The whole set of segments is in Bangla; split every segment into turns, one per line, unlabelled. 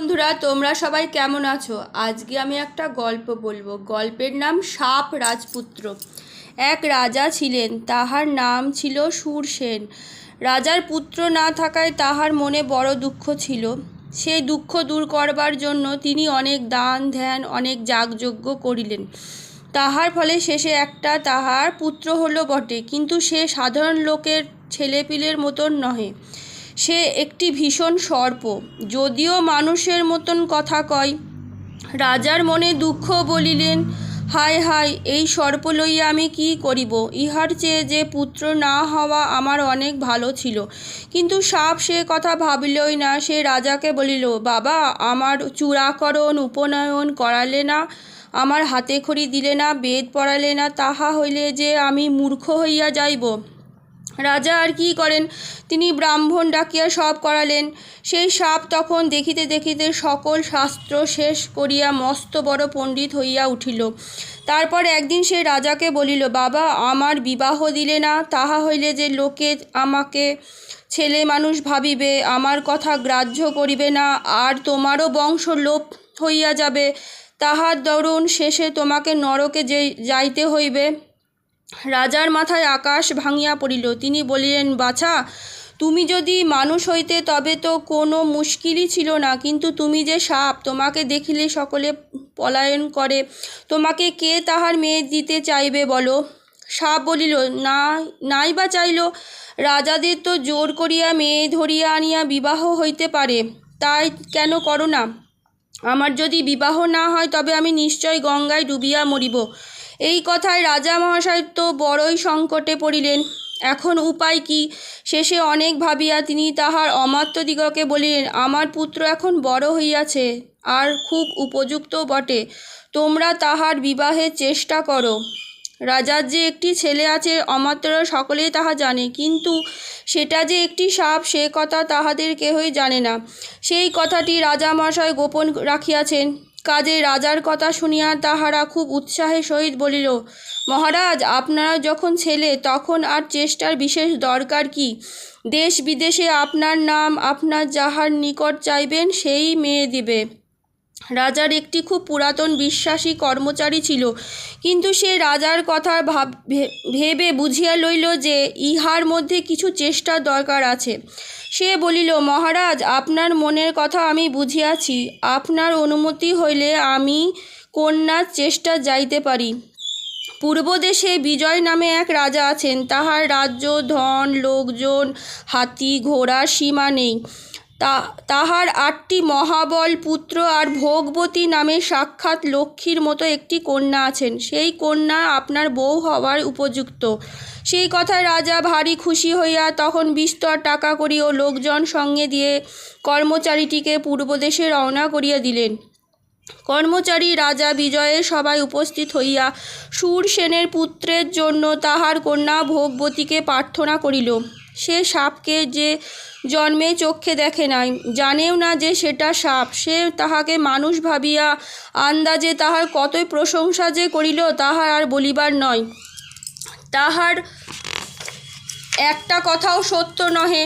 বন্ধুরা, তোমরা সবাই কেমন আছো? আজকে আমি একটা গল্প বলব। গল্পের নাম সাপ রাজপুত্র। এক রাজা ছিলেন, তাহার নাম ছিল সুরসেন রাজার পুত্র না থাকায় তাহার মনে বড় দুঃখ ছিল। সেই দুঃখ দূর করবার জন্য তিনি অনেক দান, ধ্যান, অনেক যাগযজ্ঞ করিলেন। তাহার ফলে শেষে একটা তাহার পুত্র হলো বটে, কিন্তু সে সাধারণ লোকের ছেলেপিলের মতন নহে। সে একটি ভীষণ সর্প। যদিও মানুষের মতন কথা কয়। রাজার মনে দুঃখ বলিলেন, হায় হায়, এই সর্প লইয়া আমি কি করিব? ইহার চেয়ে যে পুত্র না হওয়া আমার অনেক ভালো ছিল। কিন্তু সাপ সে কথা ভাবিলই না। সে রাজাকে বলিল, বাবা, আমার চূড়াকরণ, উপনয়ন করালে না, আমার হাতে খড়ি দিলে না, বেদ পড়ালে না, তাহা হইলে যে আমি মূর্খ হইয়া যাইব। রাজা আর কি করেন? তিনি ব্রাহ্মণ ডাকিয়া সব করালেন। সেই সাপ তখন দেখিতে দেখিতে সকল শাস্ত্র শেষ করিয়া মস্ত বড় পণ্ডিত হইয়া উঠিল। তারপর একদিন সে রাজাকে বলিল, বাবা, আমার বিবাহ দিলে না, তাহা হইলে যে লোকে আমাকে ছেলে মানুষ ভাবিবে, আমার কথা গ্রাহ্য করিবে না, আর তোমারও বংশ লোপ হইয়া যাবে, তাহার দরুন শেষে তোমাকে নরকে যে যাইতে হইবে। রাজার মাথায় আকাশ ভাঙিয়া পড়িল। তিনি বলিলেন, বাছা, তুমি যদি মানুষ হইতে, তবে তো কোনো মুশকিলই ছিল না। কিন্তু তুমি যে সাপ, তোমাকে দেখিলে সকলে পলায়ন করে। তোমাকে কে তাহার মেয়ে দিতে চাইবে বলো? সাপ বলিল, না নাই বা চাইল। রাজাদের তো জোর করিয়া মেয়ে ধরিয়া আনিয়া বিবাহ হইতে পারে। তাই কেন করো না? আমার যদি বিবাহ না হয়, তবে আমি নিশ্চয় গঙ্গায় ডুবিয়া মরিব। এই কথায় রাজা মহাশয় তো বড়ই সংকটে পড়িলেন। এখন উপায় কি? শেষে অনেক ভাবিয়া তিনি তাহার অমাত্যদিগকে বলিলেন, আমার পুত্র এখন বড় হইয়াছে, আর খুব উপযুক্ত বটে। তোমরা তাহার বিবাহের চেষ্টা করো। রাজার যে একটি ছেলে আছে অমাত্যরা সকলেই তাহা জানে। কিন্তু সেটা যে একটি সাপ, সে কথা তাহাদের কেহই জানে না। সেই কথাটি রাজা মহাশয় গোপন রাখিয়াছেন। কাজে রাজার কথা শুনিয়া তাহারা খুব উৎসাহের সহিত বলিল, মহারাজ, আপনারা যখন ছেলে, তখন আর চেষ্টার বিশেষ দরকার কি? দেশ বিদেশে আপনার নাম, আপনার যাহার নিকট চাইবেন, সেই মেয়ে দিবে। রাজার একটি খুব পুরাতন বিশ্বাসী কর্মচারী ছিল। কিন্তু সে রাজার কথা ভাব ভেবে বুঝিয়া লইল যে ইহার মধ্যে কিছু চেষ্টার দরকার আছে। সে বলিল, মহারাজ, আপনার মনের কথা আমি বুঝিয়াছি। আপনার অনুমতি হইলে আমি কন্যার চেষ্টা যাইতে পারি। পূর্বদেশে বিজয় নামে এক রাজা আছেন। তাহার রাজ্য, ধন, লোকজন, হাতি ঘোড়া সীমা নেই। তা, তাহার আটটি মহাবল পুত্র আর ভোগবতী নামে সাক্ষাৎ লক্ষ্মীর মতো একটি কন্যা আছেন। সেই কন্যা আপনার বউ হওয়ার উপযুক্ত। সেই কথায় রাজা ভারী খুশি হইয়া তখন বিস্তর টাকা করি ও লোকজন সঙ্গে দিয়ে কর্মচারীটিকে পূর্বদেশে রওনা করিয়া দিলেন। কর্মচারী রাজা বিজয়ের সভায় উপস্থিত হইয়া সুরসেনের পুত্রের জন্য তাহার কন্যা ভোগবতীকে প্রার্থনা করিল। সে সাপকে যে জন্মে চক্ষে দেখে নাই, জানেও না যে সেটা সাপ। সে তাহাকে মানুষ ভাবিয়া আন্দাজে তাহার কতই প্রশংসা যে করিল তাহার আর বলিবার নয়। তাহার একটা কথাও সত্য নহে।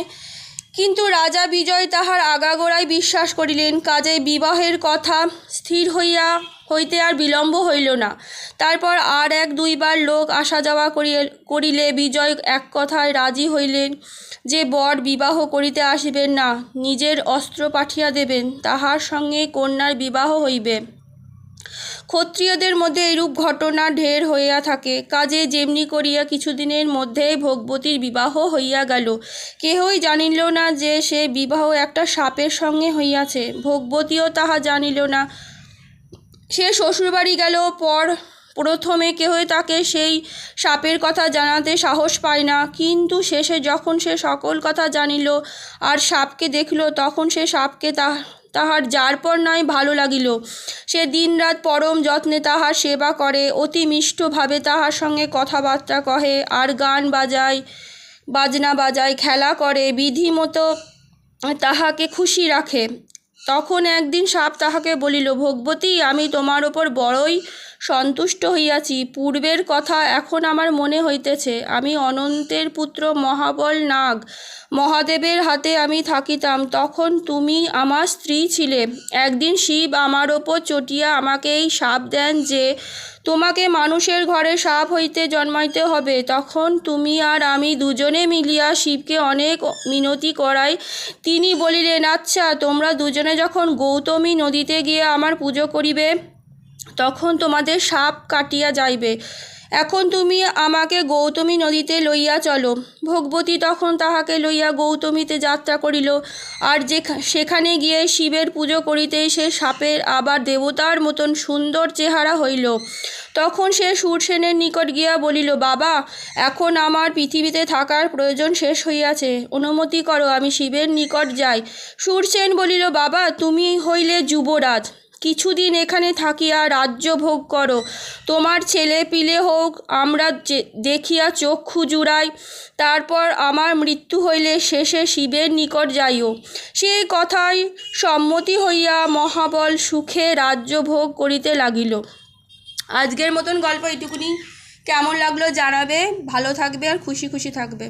কিন্তু রাজা বিজয় তাহার আগাগোড়ায় বিশ্বাস করিলেন কাজে বিবাহের কথা স্থির হইয়া, হইতে আর বিলম্ব হইল না। তারপর আর এক দুইবার লোক আসা যাওয়া করিলে বিজয় এক কথায় রাজি হইলেন যে বর বিবাহ করিতে আসিবেন না, নিজের অস্ত্র পাঠিয়া দেবেন, তাহার সঙ্গে কন্যার বিবাহ হইবে। ক্ষত্রিয়দের মধ্যে এরূপ ঘটনা ঢের হইয়া থাকে। কাজে যেমনি করিয়া কিছুদিনের মধ্যেই ভোগবতীর বিবাহ হইয়া গেল। কেহই জানিল না যে সে বিবাহ একটা সাপের সঙ্গে হইয়াছে। ভোগবতীও তাহা জানিল না। সে শ্বশুরবাড়ি গেল, পর প্রথমে কেহই তাকে সেই সাপের কথা জানাতে সাহস পায় না। কিন্তু শেষে যখন সে সকল কথা জানিল আর সাপকে দেখল, তখন সে সাপকে তা, তাহার যার পর নয় ভালো লাগিল। সে দিনরাত পরম যত্নে তাহার সেবা করে, অতি মিষ্টভাবে তাহার সঙ্গে কথাবার্তা কহে, আর গান বাজায়, বাজনা বাজায়, খেলা করে বিধি মতো তাহাকে খুশি রাখে। তখন একদিন সাপ তাহাকে বলিল ভগবতী আমি তোমার ওপর বড়ই সন্তুষ্ট হইয়াছি। পূর্বের কথা এখন আমার মনে হইতেছে, আমি অনন্তের পুত্র মহাবল নাগ। মহাদেবের হাতে আমি থাকিতাম, তখন তুমি আমার স্ত্রী ছিলে। একদিন শিব আমার ওপর চটিয়া আমাকে এই সাপ দেন যে, তোমাকে মানুষের ঘরে সাপ হইতে জন্মাইতে হবে। তখন তুমি আর আমি দুজনে মিলিয়া শিবকে অনেক মিনতি করাই। তিনি বলিলেন আচ্ছা তোমরা দুজনে যখন গৌতমী নদীতে গিয়ে আমার পুজো করিবে তখন তোমাদের সাপ কাটিয়া যাইবে। এখন তুমি আমাকে গৌতমী নদীতে লইয়া চলো। ভগবতী তখন তাহাকে লইয়া গৌতমীতে যাত্রা করিল। আর যে সেখানে গিয়ে শিবের পুজো করিতেই সে সাপের আবার দেবতার মতন সুন্দর চেহারা হইল। তখন সে সুরসেনের নিকট গিয়া বলিল, বাবা, এখন আমার পৃথিবীতে থাকার প্রয়োজন শেষ হইয়াছে। অনুমতি করো, আমি শিবের নিকট যাই। সুরসেন বলিল, বাবা, তুমি হইলে যুবরাজ। কিছুদিন এখানে থাকিয়া রাজ্য ভোগ করো। তোমার ছেলে পিলে হোক, আমরা দেখিয়া চক্ষু জুড়াই, তারপর আমার মৃত্যু হইলে শেষে শিবের নিকট যাইও। সেই কথায় সম্মতি হইয়া মহাবল সুখে রাজ্য ভোগ করিতে লাগিল। আজকের মতন গল্প এইটুকুনি। কেমন লাগল জানাবে। ভালো থাকবে আর খুশি খুশি থাকবে।